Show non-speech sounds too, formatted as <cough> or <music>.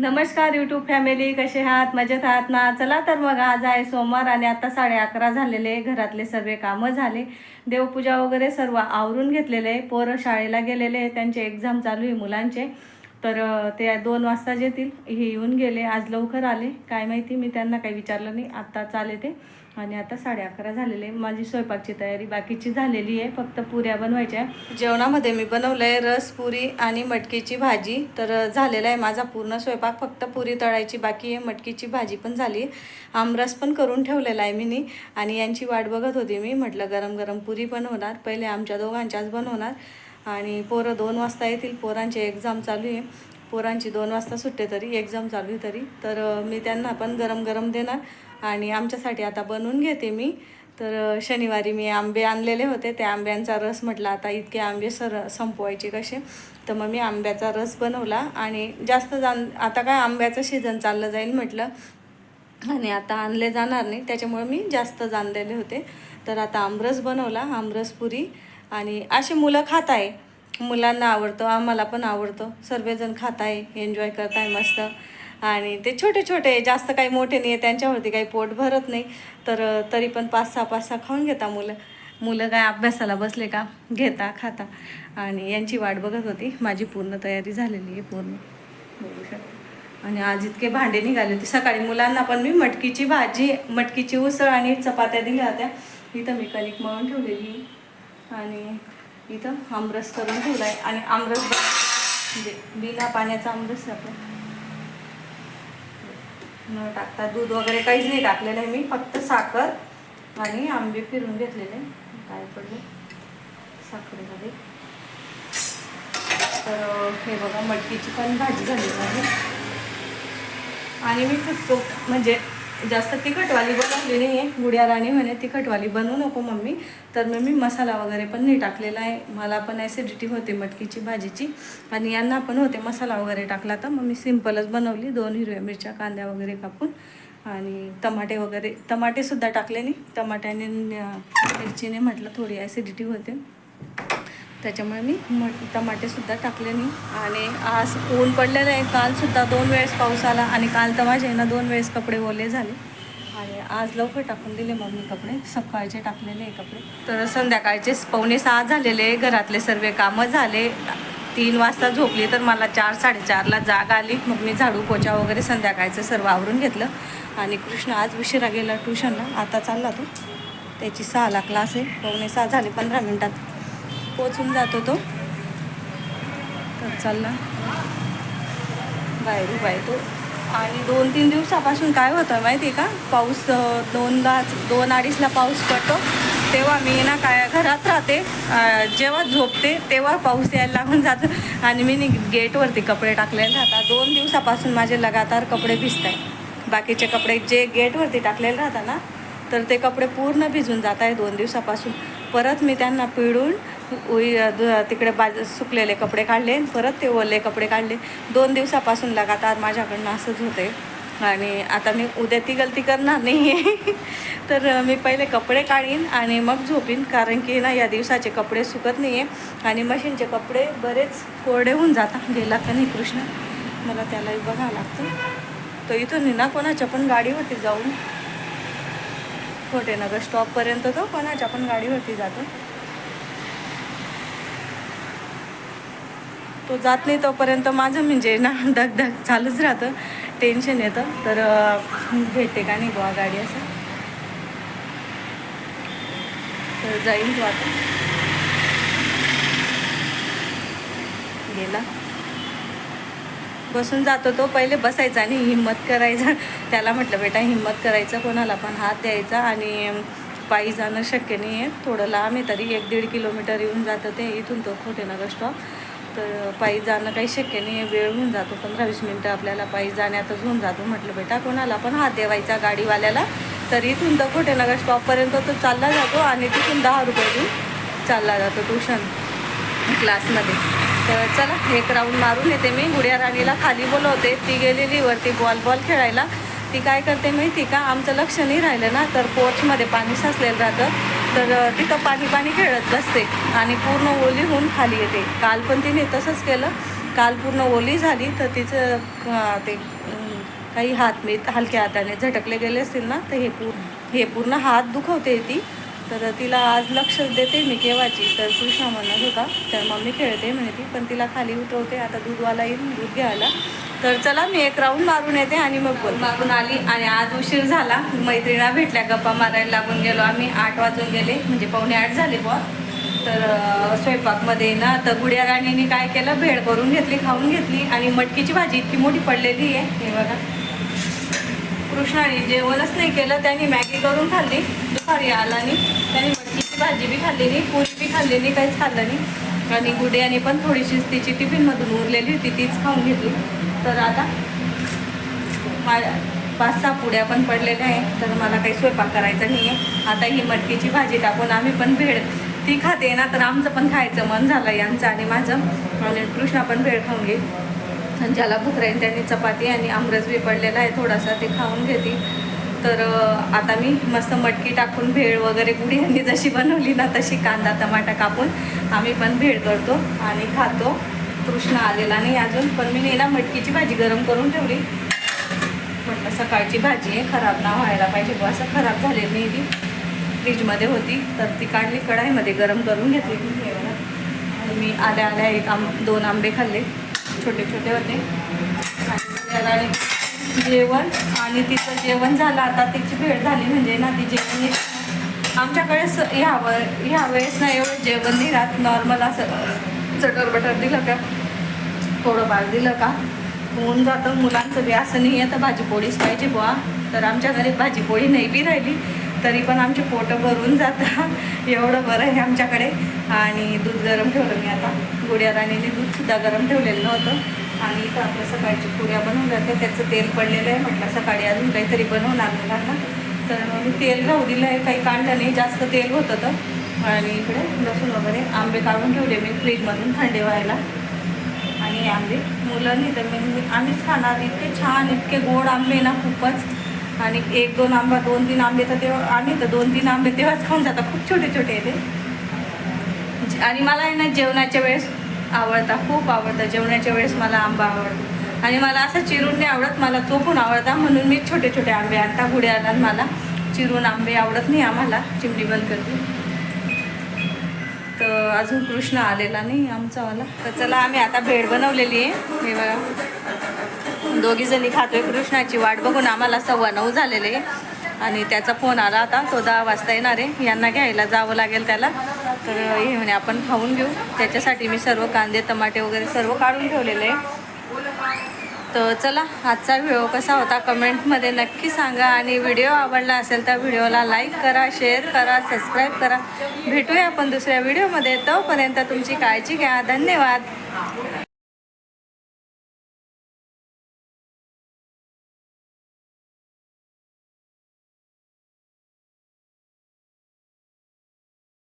नमस्कार YouTube family कसे आहात? मजेत आहात ना? चला तर मग आज आहे सोमवार आणि आता साडे अकरा झालेले घरातले सर्व कामं झाले. देवपूजा वगैरे सर्व आवरून घेतलेले आहे पोरं शाळेला गेलेले आहे त्यांचे एक्झाम चालू आहे मुलांचे. तर ते दोन वाजता येतील हे येऊन गेले. आज लवकर आले. काय माहिती मी त्यांना काही विचारलं नाही. आत्ताच आले ते आणि आता साडे अकरा झालेले. माझी स्वयंपाकची तयारी बाकीची झालेली आहे. फक्त पुऱ्या बनवायच्या आहे. जेवणामध्ये मी बनवलं आहे रस पुरी आणि मटकीची भाजी. तर झालेला आहे माझा पूर्ण स्वयंपाक. फक्त पुरी तळायची बाकी आहे. मटकीची भाजी पण झाली आमरस पण करून ठेवलेला आहे मी आणि यांची वाट बघत होती मी. म्हटलं गरम गरम पुरी बनवणार. पहिले आमच्या दोघांच्याच बनवणार. आणि पोरं दोन वाजता येतील. पोरांचे एक्झाम चालू आहे. पोरांची दोन वाजता सुट्टे तरी एक्झाम चालू आहे तरी. तर मी त्यांना पण गरम गरम देणार. आणि आमच्यासाठी आता बनवून घेते मी. तर शनिवारी मी आंबे आणलेले होते. त्या आंब्यांचा रस म्हटलं आता इतके आंबे सर संपवायचे कसे? तर मग मी आंब्याचा रस बनवला. आणि जास्त जाण आता काय आंब्याचं सीझन चाललं जाईल म्हटलं. आणि आता आणले जाणार नाही. त्याच्यामुळे मी जास्त जाणलेले होते. तर आता आमरस बनवला आमरस पुरी. आणि अशी मुलं खात आहे मुलांना आवडतं आम्हाला पण आवडतं. सर्वजण खात आहे एन्जॉय करत आहे मस्त. आणि ते छोटे छोटे जास्त काही मोठे नाही आहे त्यांच्यावरती काही पोट भरत नाही. तर तरी पण पाच सहा पाच सहा खाऊन घेता मुलं. मुलं काय अभ्यासाला बसले का? घेता खाता. आणि यांची वाट बघत होती. माझी पूर्ण तयारी झालेली आहे पूर्ण. बघू शकता. आणि आज इतके भांडे निघाले होते. सकाळी मुलांना पण मी मटकीची भाजी मटकीची उसळ आणि चपात्या दिल्या होत्या. इथं मी कणिक मळून ठेवलेली. आणि इथं आमरस करून ठेवला आहे आणि आमरस म्हणजे बिना पाण्याचा आमरस आपण न टाकता दूध वगैरे काहीच नाही टाकलेलं आहे मी फक्त साखर आणि आंबे फिरून घेतलेले. काय पडले? साखरेमध्ये. तर हे बघा मटकीची पण भाजी झालेली आहे. आणि मी फक्त म्हणजे जास्त तिखटवाली बनवली नाही आहे गुड्या राणी म्हणे तिखटवाली बनवू नको मम्मी. तर मग मी मसाला वगैरे पण नाही टाकलेला आहे. मला पण ॲसिडिटी होते मटकीची भाजीची. आणि यांना पण होते मसाला वगैरे टाकला तर मग मी सिम्पलच बनवली. दोन हिरव्या मिरच्या कांद्या वगैरे कापून आणि टमाटे वगैरे. टमाटेसुद्धा टाकले नाही. टमाट्याने मिरचीने म्हटलं थोडी ॲसिडिटी होते. त्याच्यामुळे मी मट टमाटेसुद्धा टाकले नाही. आणि आज ऊन पडलेलं आहे. कालसुद्धा दोन वेळेस पाऊस आला आणि काल तर माझे ना दोन वेळेस कपडे ओले झाले. आणि आज लवकर टाकून दिले मग मी कपडे. सकाळचे टाकलेले आहे कपडे. तर संध्याकाळचे पावणे सहा झालेले घरातले सर्व कामं झाले. तीन वाजता झोपली तर मला चार साडेचारला जाग आली. मग मी झाडू पोचा वगैरे संध्याकाळचं सर्व आवरून घेतलं. आणि कृष्ण आज उशिरा गेला ट्युशनला. आता चालला तो. त्याची सहाला क्लास आहे. पावणे सहा झाले पंधरा मिनटात. पोचून जातो तो. तर चालला बाहेर उभा आहे तो. आणि दोन तीन दिवसापासून काय होतं माहिती आहे का? पाऊस दोनदा दोन अडीचला पाऊस पडतो. तेव्हा मी ना काय घरात राहते जेव्हा झोपते तेव्हा पाऊस यायला लागून जातो. आणि मी नी गेटवरती कपडे टाकलेले राहतात. दोन दिवसापासून माझे लगातार कपडे भिजत आहे बाकीचे कपडे जे गेटवरती टाकलेले राहतात ना तर ते कपडे पूर्ण भिजून जात आहे दोन दिवसापासून. परत मी त्यांना पिळून उई द- तिकडे बाज सुकलेले कपडे काढले परत ते ओले कपडे काढले. दोन दिवसापासून लगातार माझ्याकडनं असंच होते आणि आता मी उद्या ती गलती करणार नाही आहे <laughs> तर मी पहिले कपडे काढीन आणि मग झोपीन कारण की ना या दिवसाचे कपडे सुकत नाही आहे आणि मशीनचे कपडे बरेच कोरडे होऊन जातात. गेला का नाही कृष्ण? मला त्यालाही बघावं लागतं. तो इथून ना कोणाच्या पण गाडीवरती जाऊन. खोटेनगर स्टॉपपर्यंत तो कोणाच्या पण गाडीवरती जातो. तो जात नाही तोपर्यंत माझं म्हणजे ना धग धग चालूच राहतं. टेन्शन येतं. तर भेटते का नाही बुवा गाडी असं? तर जाईन तो आता. गेला. बसून जातो तो. पहिले बसायचा आणि हिंमत करायचा. त्याला म्हटलं बेटा हिंमत करायचं कोणाला पण. हात द्यायचा आणि पायी जाणं शक्य नाही आहे थोडं लांब आहे तरी एक दीड किलोमीटर येऊन जातं ते. इथून तो खोटे नगर स्टॉप तर पायी जाणं काही शक्य नाही वेळ होऊन जातो. पंधरा वीस मिनटं आपल्याला पायी जाण्यातच होऊन जातो. म्हटलं बेटा कोणाला पण हात देवायचा गाडीवाल्याला. तर इथून तर खोटेनगर स्टॉपपर्यंत तो चालला जातो आणि तिथून दहा रुपये देऊन चालला जातो ट्युशन क्लासमध्ये तर चला एक राऊंड मारून येते मी. गुड्या राणीला खाली बोलवते. ती गेलेली वरती बॉल बॉल खेळायला. ती काय करते माहिती का? आमचं लक्ष नाही राहिलं ना तर पोर्चमध्ये पाणी साचलेलं राहतं. तर तिथं पाणी पाणी खेळत बसते आणि पूर्ण ओली होऊन खाली येते. काल पण तिने तसंच केलं. काल पूर्ण ओली झाली तर तिचं ते काही हात मी हलक्या हाताने झटकले गेले असतील ना तर हे पूर्ण हे पूर्ण हात दुखवते ती. तर तिला आज लक्ष देते मी केव्हाची. तर कृष्णा म्हणत होता तर मम्मी खेळते म्हणे ती. पण तिला खाली उतरवते. आता दूधवाला येईल दूध घ्यायला. तर चला मी एक राऊंड मारून येते आणि मग बोल मारून आली आणि आज उशीर झाला. मैत्रिणा भेटल्या गप्पा मारायला लागून गेलो आम्ही. आठ वाजून गेले म्हणजे पावणे आठ झाले बॉ तर स्वयंपाकमध्ये ना तर गुड्या राणीने काय केलं? भेळ करून घेतली खाऊन घेतली. आणि मटकीची भाजी इतकी मोठी पडलेली आहे. हे बघा. कृष्णाने जेवणच नाही केलं त्यांनी मॅगी करून खाल्ली. दुपारी आला नाही. त्यांनी मटकीची भाजी बी खाल्ली नाही पुरी बी खाल्ली नाही काहीच खाल्लं नाही. आणि गुड्याने पण थोडीशीच तिची टिफिनमधून उरलेली होती तीच खाऊन घेतली. तर आता माझ्या पाच सहा पुड्या पण पडलेल्या आहे तर मला काही स्वयंपाक करायचा नाही आहे. आता ही मटकीची भाजी टाकून आम्ही पण भेळ ती खाते ना तर आमचं पण खायचं मन झालं यांचं आणि माझं. आणि कृष्णा पण भेळ खाऊन घेईल ज्याला भूक राहील त्यांनी चपाती आणि आमरस बी पडलेला आहे थोडासा ते खाऊन घेते. तर आता मी मस्त मटकी टाकून भेळ वगैरे गुढी यांनी जशी बनवली ना तशी कांदा टमाटा कापून आम्ही पण भेळ करतो आणि खातो. कृष्ण आलेला नाही अजून पण मी नेला मटकीची भाजी गरम करून ठेवली. म्हटलं सकाळची भाजी आहे खराब ना व्हायला पाहिजे बुवा असं खराब झालेली नाही ती फ्रीजमध्ये होती तर ती काढली कढाईमध्ये गरम करून घेतली. मी आल्या आल्या एक आंब दोन आंबे खाल्ले. छोटे छोटे होते. आणि जेवण आणि तिचं जेवण झालं. आता तिची भेट झाली म्हणजे ना ती जेवण. आमच्याकडे स ह्या वेळेस ना एवढं जेवण नाही राहत. नॉर्मल असं चटर बटर दिलं का? थोडंफार दिलं का? होऊन जातं. मुलांचं बी असं नाही आहे. तर भाजीपोळीच पाहिजे बुवा. तर आमच्या घरी भाजीपोळी नाही बी राहिली. तरी पण आमचे पोटं भरून जातं एवढं बरं आहे आमच्याकडे. आणि दूध गरम ठेवलं मी आता. गुड्या राणीने दूधसुद्धा गरम ठेवलेलं नव्हतं. आणि इथं आपलं सकाळची पुऱ्या बनवून जाते त्याचं तेल पडलेलं आहे. म्हटलं सकाळी अजून काहीतरी बनवणार मुलांना. तर मग मी तेल राहू दिलं आहे. काही काढलं नाही. जास्त तेल होतं तर. आणि इकडे लसूण वगैरे आंबे काढून ठेवले मी फ्रीजमधून थंडे व्हायला. आणि आंबे. मुलं नाही तर मी आम्हीच खाणार. इतके छान इतके गोड आंबे ना खूपच. आणि एक दोन आंबा दोन तीन आंबे तर तेव्हा आम्ही तर दोन तीन आंबे तेव्हाच खाऊन जातात खूप छोटे छोटे आहे ते. आणि मला आहे ना जेवणाच्या वेळेस आवडता खूप आवडतं. जेवणाच्या वेळेस मला आंबा आवडतो. आणि मला असं चिरून नाही आवडत मला चोपून आवडता. म्हणून मी छोटे छोटे आंबे आणता. गुड्याला मला. चिरून आंबे आवडत नाही आम्हाला. चिमणी बंद करते. तर अजून कृष्ण आलेला नाही आमचावाला तर चला आम्ही आता भेळ बनवलेली आहे. हे बघा. दोघी जणी खातोय. कृष्णाची वाट बघून आम्हाला सव्वा नऊ झालेले. आणि त्याचा फोन आला आता. तो दहा वाजता येणार आहे. यांना घ्यायला जावं लागेल त्याला. तर हे म्हणे आपण खाऊन घेऊ. त्याच्यासाठी मी सर्व कांदे टमाटे वगैरे सर्व काढून ठेवलेले आहे. तर चला आजचा व्हिडिओ कसा होता कमेंटमध्ये नक्की सांगा. आणि व्हिडिओ आवडला असेल तर व्हिडिओला लाईक करा शेअर करा सबस्क्राईब करा. भेटूया आपण दुसऱ्या व्हिडिओमध्ये. तोपर्यंत तुमची काळजी घ्या. धन्यवाद.